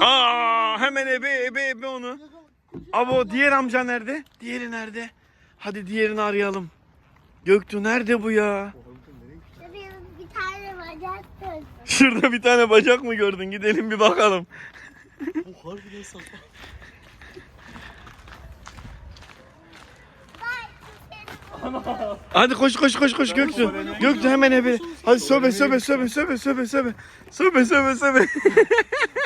Aa, hemen ebe ebe ebe onu. Abi o diğer amca nerede? Diğeri nerede? Hadi diğerini arayalım. Göktuğ nerede bu ya? Şurada bir tane bacak mı gördün? Gidelim bir bakalım. Bu harbiden saklan. Hadi koş koş koş koş Göktuğ. Göktuğ hemen ebe. Hadi söbe söbe söbe söbe söbe söbe. Söbe söbe söbe.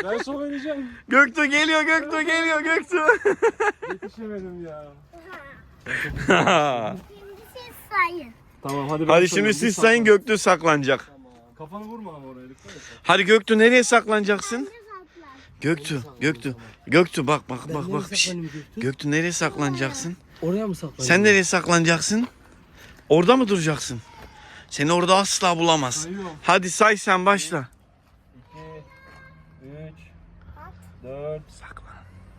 Ben son vereceğim. Göktuğ geliyor Göktuğ geliyor Göktuğ. Yetişemedim ya. Şimdi siz sayın. Tamam hadi ben Hadi şimdi siz sayın. Göktuğ saklanacak. Tamam. Kafanı vurma ama oraya dikkat et. Hadi Göktuğ nereye saklanacaksın? Göktuğ, Göktuğ, Göktuğ bak bak bak bak. Şşt. Göktuğ nereye saklanacaksın? Oraya mı saklanayım? Sen nereye saklanacaksın? Orada mı duracaksın? Seni orada asla bulamaz. Sayıyorum. Hadi say sen başla. 2, 3, 4, Saklan.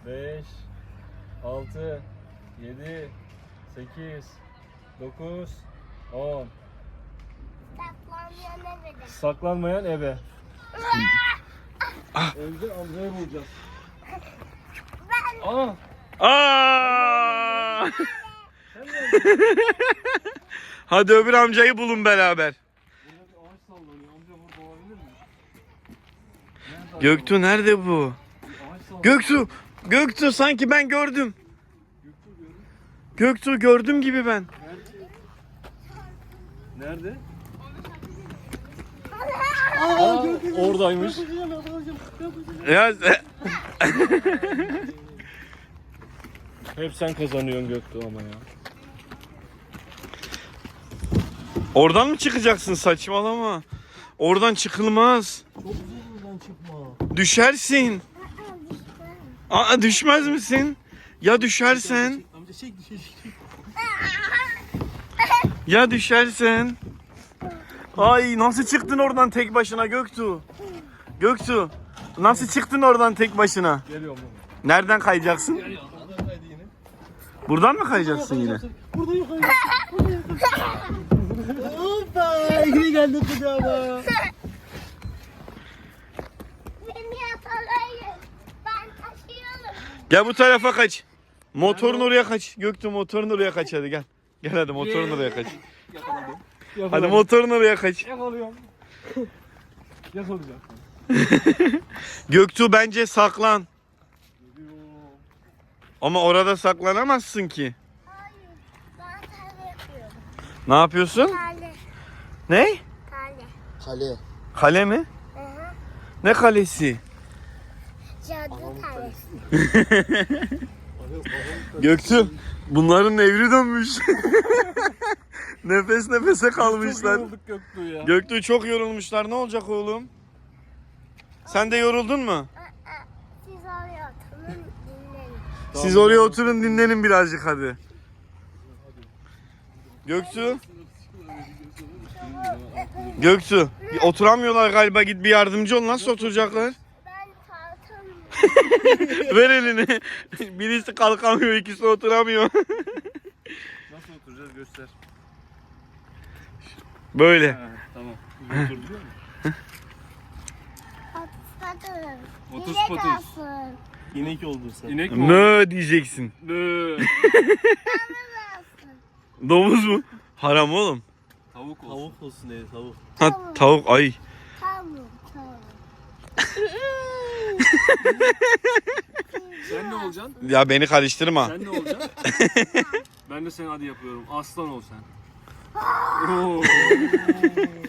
5, 6, 7, 8, 9, 10. Saklanmayan evde. Saklanmayan ebe. Ah. Önce amcayı bulacağız. Aa, Aa! Hadi öbür amcayı bulun beraber. Burada bir ağaç sallanıyor. Amca burada olabilir mi? Nerede acaba? Göktuğ nerede bu? Göktuğ, Göktuğ sanki ben gördüm. Göktuğ gördüm gibi ben. Nerede? Nerede? Aa, oradaymış. Ya Hep sen kazanıyorsun Göktuğ ama ya. oradan mı çıkacaksın saçmalama. Oradan çıkılmaz. Çok buradan çıkma. Düşersin. Aa düşmez misin? Ya düşersen? Amca çek düşecek. Ya düşersen? Ay nasıl çıktın oradan tek başına Göktuğ? Göktuğ nasıl çıktın oradan tek başına? Geliyorum. Nereden kayacaksın? Yine. Buradan mı kayacaksın yine? Burada yok hayır. Burada yok. Hoppa! Yine geldi kucağıma. Gel bu tarafa kaç. Motorun oraya kaç. Göktuğ motorun oraya kaç hadi gel. Gel hadi motorun oraya kaç. Yakaladım. Hadi Yakaladım. motorun oraya kaç. Yakalıyorum. Yakalayacağım. Göktuğ bence saklan. Ama orada saklanamazsın ki. Hayır. Ben kale yapıyorum. Ne yapıyorsun? Kale. Ne? Kale. Kale. Kale mi? Hı hı. Ne kalesi? Cadı kalesi. Göktuğ bunların evri dönmüş. Nefes nefese Çok kalmışlar. yorulduk Göktuğ ya. Göktuğ çok yorulmuşlar. Ne olacak oğlum? Sen de yoruldun mu? Siz oraya oturun dinleyin. Siz oraya oturun dinlenin birazcık hadi. Göktuğ. Göktuğ. Oturamıyorlar galiba git bir yardımcı ol. Nasıl oturacaklar? Ver elini. Birisi kalkamıyor ikisi oturamıyor. Nasıl oturacağız göster. Böyle. Ha, tamam. Otur? Patlatırım. Otuz Dilek patız. olsun. İnek oldun sen. İnek mi? Mö diyeceksin. Nö. olsun. Domuz mu? Haram oğlum. Tavuk olsun. Tavuk olsun diye tavuk. Ha tavuk ay. Tamam tamam. Sen ne olacaksın? Ya beni karıştırma. Sen ne olacaksın? ben de seni hadi yapıyorum. Aslan ol sen.